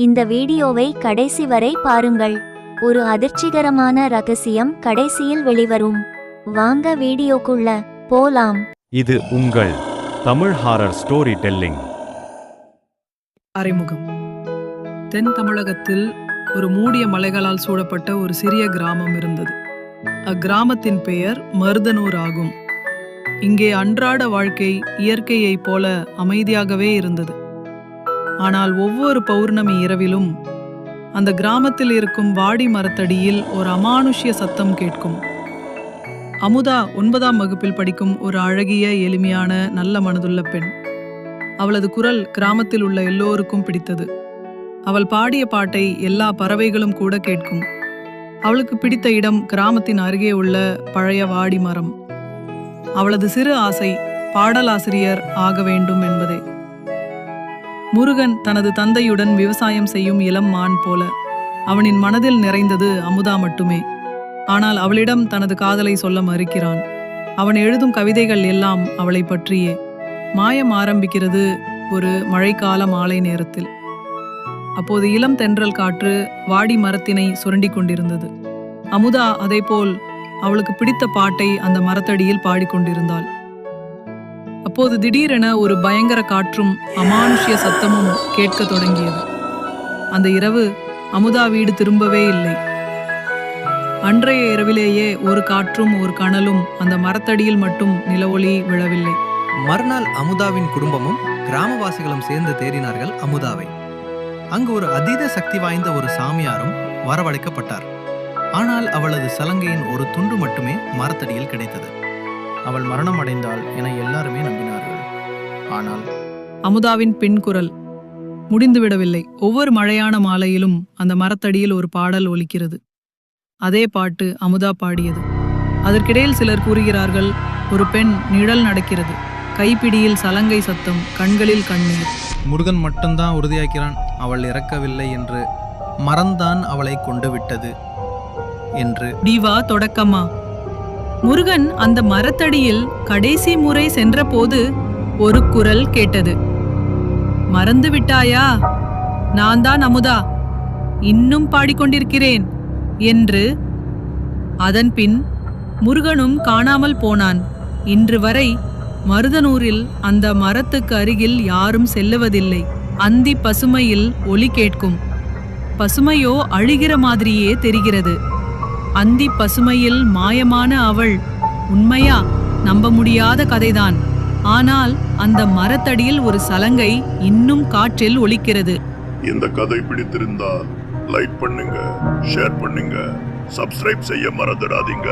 இந்த வீடியோவை கடைசி வரை பாருங்கள். ஒரு அதிர்ச்சிகரமான ரகசியம் கடைசியில் வெளிவரும். வாங்க வீடியோக்குள்ள போலாம். இது உங்கள் தமிழ் ஹாரர் ஸ்டோரி டெல்லிங் அறிமுகம். தென் தமிழகத்தில் ஒரு மூடிய மலைகளால் சூழப்பட்ட ஒரு சிறிய கிராமம் இருந்தது. அக்கிராமத்தின் பெயர் மருதனூர் ஆகும். இங்கே அன்றாட வாழ்க்கை இயற்கையைப் போல அமைதியாகவே இருந்தது. ஆனால் ஒவ்வொரு பௌர்ணமி இரவிலும் அந்த கிராமத்தில் இருக்கும் வாடி மரத்தடியில் ஒரு அமானுஷ்ய சத்தம் கேட்கும். அமுதா ஒன்பதாம் வகுப்பில் படிக்கும் ஒரு அழகிய எளிமையான நல்ல மனதுள்ள பெண். அவளது குரல் கிராமத்தில் உள்ள எல்லோருக்கும் பிடித்தது. அவள் பாடிய பாட்டை எல்லா பறவைகளும் கூட கேட்கும். அவளுக்கு பிடித்த இடம் கிராமத்தின் அருகே உள்ள பழைய வாடி மரம். அவளது சிறு ஆசை பாடலாசிரியர் ஆக வேண்டும் என்பதே. முருகன் தனது தந்தையுடன் விவசாயம் செய்யும் இளம் மான் போல. அவனின் மனதில் நிறைந்தது அமுதா மட்டுமே. ஆனால் அவளிடம் தனது காதலை சொல்ல மறுக்கிறான். அவன் எழுதும் கவிதைகள் எல்லாம் அவளை பற்றியே. மாயம் ஆரம்பிக்கிறது ஒரு மழைக்கால மாலை நேரத்தில். அப்போது இளம் தென்றல் காற்று வாடி மரத்தினை சுரண்டி கொண்டிருந்தது. அமுதா அதேபோல் அவளுக்கு பிடித்த பாட்டை அந்த மரத்தடியில் பாடிக்கொண்டிருந்தாள் அப்போது திடீரென ஒரு பயங்கர காற்றும் அமானுஷ்ய சத்தமும் கேட்கத் தொடங்கியது. அந்த இரவு அமுதா வீடு திரும்பவே இல்லை. அன்றைய இரவிலேயே ஒரு காற்றும் ஒரு கனலும் அந்த மரத்தடியில் மட்டும் நிலவொளி விழவில்லை. மறுநாள் அமுதாவின் குடும்பமும் கிராமவாசிகளும் சேர்ந்து தேடினார்கள் அமுதாவை. அங்கு ஒரு அதீத சக்தி வாய்ந்த ஒரு சாமியாரும் வரவழைக்கப்பட்டார். ஆனால் அவளது சலங்கையின் ஒரு துண்டு மட்டுமே மரத்தடியில் கிடைத்தது. அவள் மரணம் அடைந்தாள் என எல்லாருமே நம்பினார்கள். ஆனால் அமுதாவின் பின் குரல் முடிந்துவிடவில்லை. ஒவ்வொரு மழையான மாலையிலும் அந்த மரத்தடியில் ஒரு பாடல் ஒலிக்கிறது. அதே பாட்டு அமுதா பாடியது. அதற்கிடையில் சிலர் கூறுகிறார்கள் ஒரு பெண் நிழல் நடக்கிறது. கைப்பிடியில் சலங்கை சத்தம் கண்களில் கண்ணீர். முருகன் மட்டும்தான் உறுதியாக்கிறான் அவள் இறக்கவில்லை என்று மரம்தான் அவளை கொண்டு விட்டது என்று டிவா தொடக்கமா? முருகன் அந்த மரத்தடியில் கடைசி முறை சென்றபோது ஒரு குரல் கேட்டது. மறந்து விட்டாயா? நான் தான் அமுதா. இன்னும் பாடிக்கொண்டிருக்கிறேன் என்று. அதன்பின் முருகனும் காணாமல் போனான். இன்று வரை மருதனூரில் அந்த மரத்துக்கு அருகில் யாரும் செல்லுவதில்லை. அந்தி பசுமையில் ஒலி கேட்கும். பசுமையோ அழுகிற மாதிரியே தெரிகிறது. அந்தி பசுமையில் மாயமான அவள். உண்மையா? நம்ப முடியாத கதைதான். ஆனால் அந்த மரத்தடியில் ஒரு சலங்கை இன்னும் காற்றில் ஒலிக்கிறது. இந்த கதை பிடித்திருந்தால் லைக் பண்ணுங்க ஷேர் பண்ணுங்க சப்ஸ்கிரைப் செய்ய மறந்துடாதீங்க.